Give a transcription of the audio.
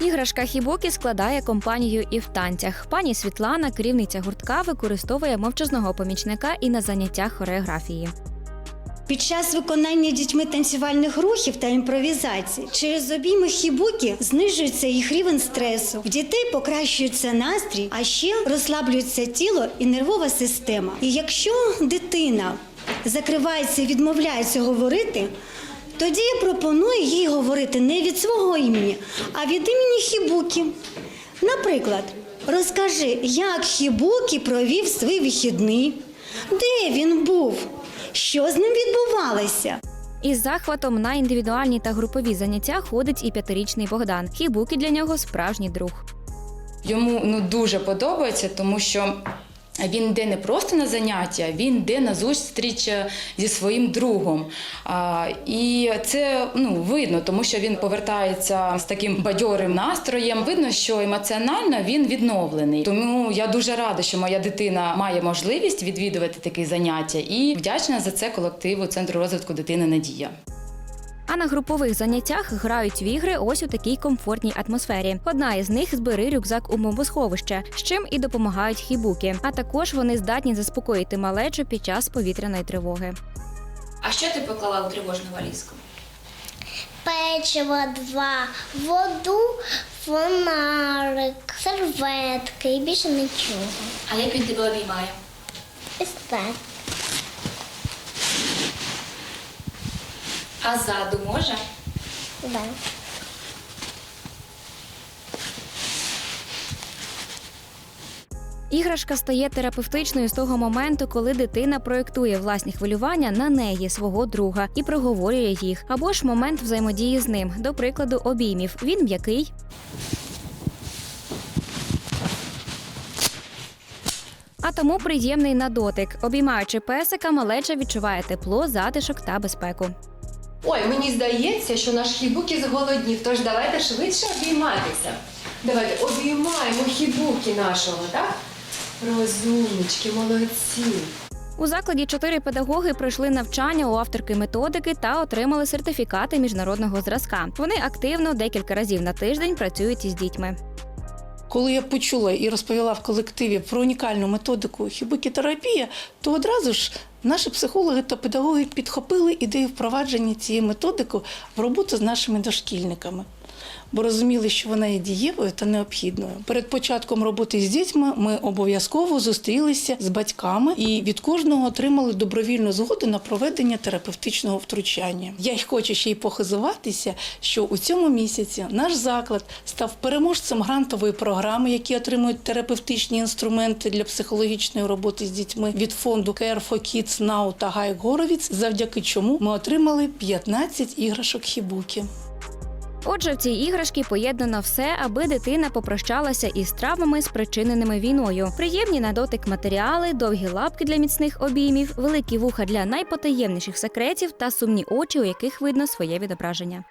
Іграшка Хібокі складає компанію і в танцях. Пані Світлана, керівниця гуртка, використовує мовчазного помічника і на заняттях хореографії. Під час виконання дітьми танцювальних рухів та імпровізації через обійми хібуки знижується їх рівень стресу. В дітей покращується настрій, а ще розслаблюється тіло і нервова система. І якщо дитина закривається і відмовляється говорити, тоді я пропоную їй говорити не від свого імені, а від імені хібуки. Наприклад, розкажи, як хібуки провів свій вихідний, де він був, що з ним відбувалося. Із захватом на індивідуальні та групові заняття ходить і п'ятирічний Богдан. Хібукі для нього справжній друг. Йому ну дуже подобається, тому що. Він йде не просто на заняття, він йде на зустріч е, зі своїм другом. І це ну, видно, тому що він повертається з таким бадьорим настроєм. Видно, що емоціонально він відновлений. Тому я дуже рада, що моя дитина має можливість відвідувати такі заняття і вдячна за це колективу Центру розвитку дитини Надія. А на групових заняттях грають в ігри ось у такій комфортній атмосфері. Одна із них збери рюкзак у бомбосховище, з чим і допомагають хібуки. А також вони здатні заспокоїти малечу під час повітряної тривоги. А що ти поклала у тривожну валізку? печиво два, воду, фонарик, серветки і більше нічого. А як він тебе обіймає? Ось так. А ззаду може? Да. Іграшка стає терапевтичною з того моменту, коли дитина проєктує власні хвилювання на неї, свого друга, і проговорює їх, або ж момент взаємодії з ним, до прикладу, обіймів. Він м'який. А тому приємний на дотик. Обіймаючи песика, малеча відчуває тепло, затишок та безпеку. Ой, мені здається, що наш хібукі зголоднів, тож давайте швидше обійматися. Давайте обіймаємо хібукі нашого, так? Розумнички, молодці. У закладі чотири педагоги пройшли навчання у авторки методики та отримали сертифікати міжнародного зразка. Вони активно декілька разів на тиждень працюють із дітьми. Коли я почула і розповіла в колективі про унікальну методику хібикітерапія, то одразу ж наші психологи та педагоги підхопили ідею впровадження цієї методики в роботу з нашими дошкільниками. Бо розуміли, що вона є дієвою та необхідною. Перед початком роботи з дітьми ми обов'язково зустрілися з батьками і від кожного отримали добровільну згоду на проведення терапевтичного втручання. Я й хочу ще й похизуватися, що у цьому місяці наш заклад став переможцем грантової програми, які отримують терапевтичні інструменти для психологічної роботи з дітьми від фонду Care for Kids Now та Гай Горовіц, завдяки чому ми отримали 15 іграшок хібукі. Отже, в цій іграшці поєднано все, аби дитина попрощалася із травмами, спричиненими війною. Приємні на дотик матеріали, довгі лапки для міцних обіймів, великі вуха для найпотаємніших секретів та сумні очі, у яких видно своє відображення.